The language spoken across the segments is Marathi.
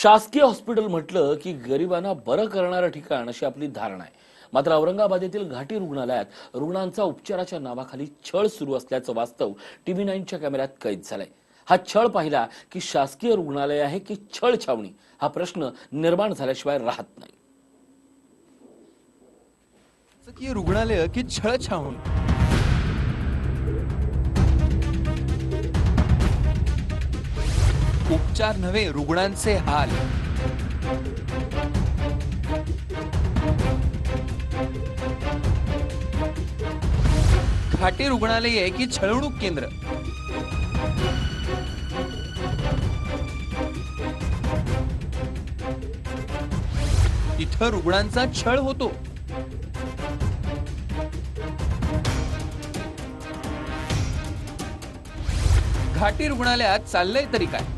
शासकीय हॉस्पिटल म्हटलं की गरिबांना बरं करणारं ठिकाण अशी आपली धारणा आहे. मात्र औरंगाबाद येथील घाटी रुग्णालयात रुग्णांचा उपचाराच्या नावाखाली छळ सुरू असल्याचं वास्तव टीव्ही नाईनच्या कॅमेऱ्यात कैद झालंय. हा छळ पाहिला की शासकीय रुग्णालय आहे की छळ छावणी हा प्रश्न निर्माण झाल्याशिवाय राहत नाही. रुग्णालय की छळ छावणी? उपचार नव्हे रुग्णांचे हाल. खाटी रुग्णालय आहे की छळवणूक केंद्र? इथं रुग्णांचा छळ होतो. घाटी रुग्णालयात चाललंय तरी काय?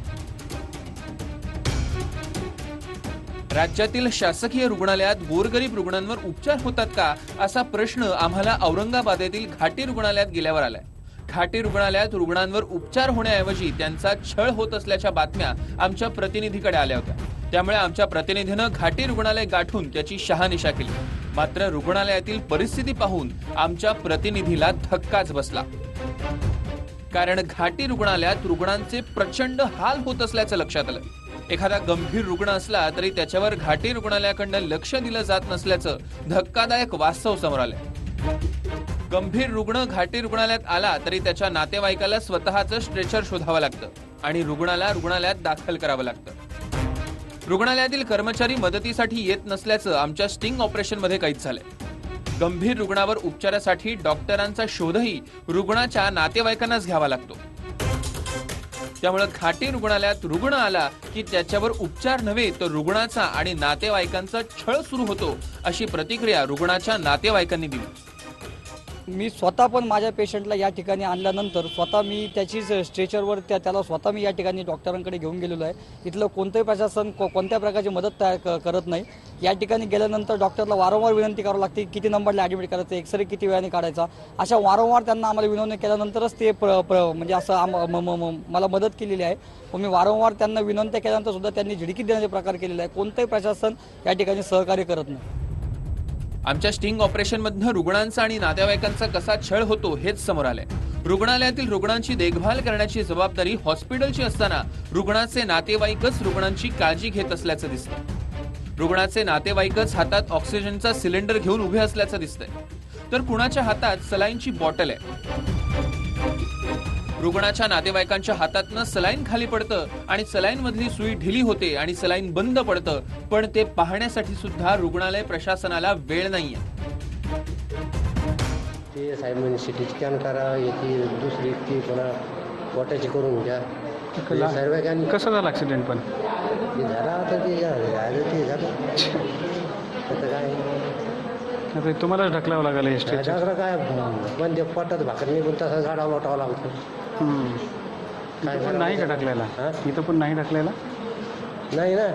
राज्यातील शासकीय रुग्णालयात गोरगरीब रुग्णांवर उपचार होतात का असा प्रश्न आम्हाला औरंगाबाद येथील घाटी रुग्णालयात गेल्यावर आलाय. घाटी रुग्णालयात रुग्णांवर उपचार होण्याऐवजी त्यांचा छळ होत असल्याच्या बातम्या आमच्या प्रतिनिधीकडे आल्या होत्या. त्यामुळे आमच्या प्रतिनिधीनं घाटी रुग्णालय गाठून त्याची शहानिशा केली. मात्र रुग्णालयातील परिस्थिती पाहून आमच्या प्रतिनिधीला धक्काच बसला. कारण घाटी रुग्णालयात रुग्णांचे प्रचंड हाल होत असल्याचं लक्षात आलं. एखादा गंभीर रुग्ण असला तरी त्याच्यावर घाटी रुग्णालयाकडनं लक्ष दिलं जात नसल्याचं धक्कादायक वास्तव समोर आलंय. गंभीर रुग्ण घाटी रुग्णालयात आला तरी त्याच्या नातेवाईकाला स्वतःचं स्ट्रेचर शोधावं लागतं आणि रुग्णाला रुग्णालयात दाखल करावं लागतं. रुग्णालयातील कर्मचारी मदतीसाठी येत नसल्याचं आमच्या स्टिंग ऑपरेशनमध्ये कैद झालंय. गंभीर रुग्णावर उपचारासाठी डॉक्टरांचा शोधही रुग्णाच्या नातेवाईकांनाच घ्यावा लागतो. त्यामुळे खाटी रुग्णालयात रुग्ण आला की त्याच्यावर उपचार नव्हे तर रुग्णाचा आणि नातेवाईकांचा छळ सुरू होतो अशी प्रतिक्रिया रुग्णाच्या नातेवाईकांनी दिली. मी स्वतः पण माझ्या पेशंटला या ठिकाणी आणल्यानंतर स्वतः मी त्याची स्ट्रेचरवर त्या त्याला स्वतः मी या ठिकाणी डॉक्टरांकडे घेऊन गेलेलो आहे. इथलं कोणतंही प्रशासन को- कोणत्या प्रकारची मदत तयार करत नाही. या ठिकाणी गेल्यानंतर डॉक्टरला वारंवार विनंती करावी लागते किती नंबरला ॲडमिट करायचं एक्सरे किती वेळाने काढायचा? अशा वारंवार त्यांना आम्हाला विनवणी केल्यानंतरच ते प्र प्र म्हणजे असं आम- म- म- मला मदत केलेली आहे. व मी वारंवार त्यांना विनंत्या केल्यानंतर सुद्धा त्यांनी झिडकी देण्याचे प्रकार केलेले आहे कोणतंही प्रशासन या ठिकाणी सहकार्य करत नाही. आमच्या स्टिंग ऑपरेशन मधनं रुग्णांचा आणि नातेवाईकांचा कसा छळ होतो हेच समोर आलंय. रुग्णालयातील रुग्णांची देखभाल करण्याची जबाबदारी हॉस्पिटलची असताना रुग्णाचे नातेवाईकच रुग्णांची काळजी घेत असल्याचं दिसतंय. रुग्णाचे नातेवाईकच हातात ऑक्सिजनचा सिलेंडर घेऊन उभे असल्याचं दिसतंय. तर कुणाच्या हातात सलाईनची बॉटल आहे? रुग्णाच्या नातेवाईकांच्या हातातनं सलाईन खाली पडतं आणि सलाईन मधली सुई ढिली होते आणि सलाईन बंद पडतं पण ते पाहण्यासाठी सुद्धा रुग्णालय प्रशासनाला वेळ नाहीये. ते साहेब म्हणे सी टी स्कॅन करा याची दुसरी ती पुन्हा पोटाची करून घ्या. ते सर्व काही कसं झालं ॲक्सिडेंट पण? ते झाला आता ते झालं ते झालं. आता काय? आता तुम्हालाच ढकलावं लागेल हे स्टेज झालं काय पण ते पोटात भाकर निघून तसा गाडा लोटावा लागतो. इथं पण नाही का ढकलायला हा? इथं पण नाही नाही ना.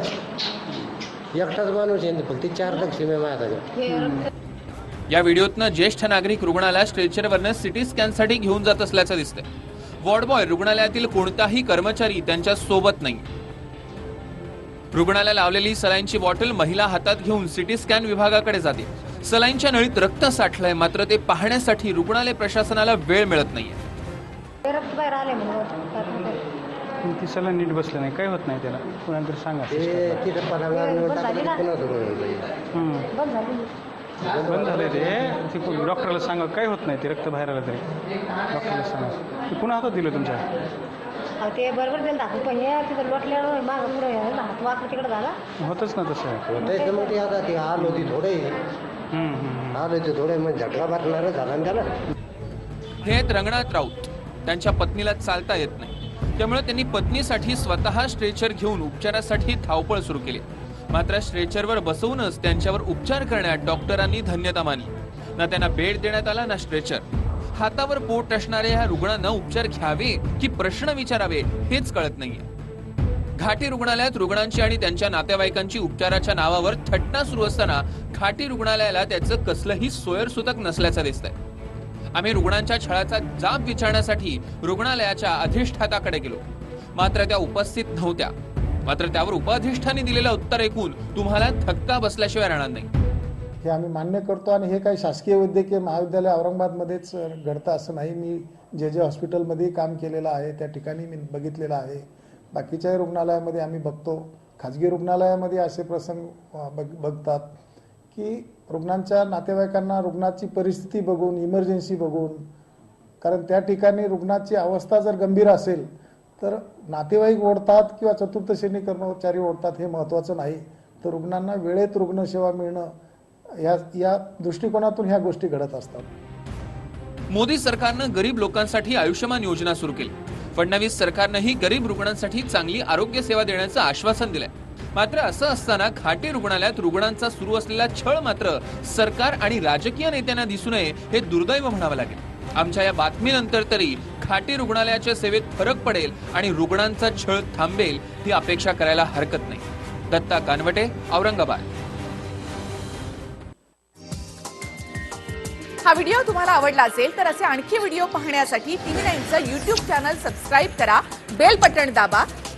एकटाच माणूस आहे फक्त चार लक्ष मी माझ्या या व्हिडिओतनं ज्येष्ठ नागरिक रुग्णाला स्ट्रेचरवरनं सिटी स्कॅनसाठी घेऊन जात असल्याचं दिसतंय. वॉर्ड बॉय रुग्णालयातील कोणताही कर्मचारी त्यांच्यासोबत नाही. रुग्णाला लावलेली सलाईनची बॉटल महिला हातात घेऊन सिटी स्कॅन विभागाकडे जाते. सलाईनच्या नळीत रक्त साठलंय मात्र ते पाहण्यासाठी रुग्णालय प्रशासनाला वेळ मिळत नाहीये. ते रक्त बाहेर आले म्हणून ती सला नीट बसलं नाही. काय होत नाही त्याला. कोणाला तरी सांगा ते तिथं पुन्हा. हम्म. बंद झाली. बंद झालंय ते. ते कोण- डॉक्टरला सांगा काय होत नाही ते रक्त बाहेर आलं तरी. डॉक्टरला सांगा. ते पुन्हा हातात दिलं तुमच्या? अहो, ते बरोबर दिलं पण हे तिथं लोटल्यावर मागं पुढे हात. वाकडं तिकडे झाला. होतच ना तसं. तर मग ते आता ते आलो ती थोडे. हम्म, हम्म, हम्म. आलो ते थोडे मग झटका मारणार झाला ना त्याला. हे रंगनाथ राऊत. त्यांच्या पत्नीला चालता येत नाही. त्यामुळे त्यांनी पत्नीसाठी स्वतः स्ट्रेचर घेऊन उपचारासाठी धावपळ सुरू केली. मात्र स्ट्रेचरवर बसवूनच त्यांच्यावर उपचार करण्यात डॉक्टरांनी धन्यता मानली. ना त्यांना बेड देण्यात आला ना स्ट्रेचर. हातावर पोट असणाऱ्या या रुग्णांना उपचार घ्यावे की प्रश्न विचारावे हेच कळत नाहीये. घाटी रुग्णालयात रुग्णांची आणि त्यांच्या नातेवाईकांची उपचाराच्या नावावर थटना सुरू असताना घाटी रुग्णालयाला त्याचं कसलंही सोयरसुतक नसल्याचं दिसतंय. आम्ही रुग्णांच्या छळाचा जाब विचारण्यासाठी रुग्णालयाच्या अधिष्ठाताकडे गेलो. मात्र त्या उपस्थित नव्हत्या. मात्र त्यावर उपाधिष्ठाने दिलेलं उत्तर ऐकून तुम्हाला थक्का बसल्याशिवाय राहणार नाही. हे आम्ही मान्य करतो आणि हे काही शासकीय वैद्यकीय महाविद्यालय औरंगाबादमध्येच घडतं असं नाही. मी जे जे हॉस्पिटलमध्ये काम केलेलं आहे त्या ठिकाणी मी बघितलेलं आहे. बाकीच्याही रुग्णालयामध्ये आम्ही बघतो. खाजगी रुग्णालयामध्ये असे प्रसंग बघ बघतात. की रुग्णांच्या नातेवाईकांना रुग्णाची परिस्थिती बघून इमर्जन्सी बघून कारण त्या ठिकाणी रुग्णाची अवस्था जर गंभीर असेल तर नातेवाईक ओढतात किंवा चतुर्थ श्रेणी कर्मचारी ओढतात हे महत्त्वाचं नाही. तर रुग्णांना वेळेत रुग्णसेवा मिळणं या या दृष्टिकोनातून ह्या गोष्टी घडत असतात. मोदी सरकारनं गरीब लोकांसाठी आयुष्यमान योजना सुरू केली. फडणवीस सरकारनंही गरीब रुग्णांसाठी चांगली आरोग्य सेवा देण्याचं आश्वासन दिलंय. मात्र असं असताना खाटे रुग्णालयात रुग्णांचा सुरू असलेला छळ मात्र सरकार आणि राजकीय नेत्यांना दिसू नये हे दुर्दैव म्हणावं लागेल. आमच्या या बातमीनंतर तरी खाटे रुग्णालयाच्या सेवेत फरक पडेल आणि रुग्णांचा छळ थांबेल ही अपेक्षा करायला हरकत नाही. दत्ता कानवटे औरंगाबाद. हा व्हिडिओ तुम्हाला आवडला असेल तर असे आणखी व्हिडिओ पाहण्यासाठी टीव्ही नाईनचं युट्यूब चॅनल सबस्क्राईब करा बेल बटण दाबा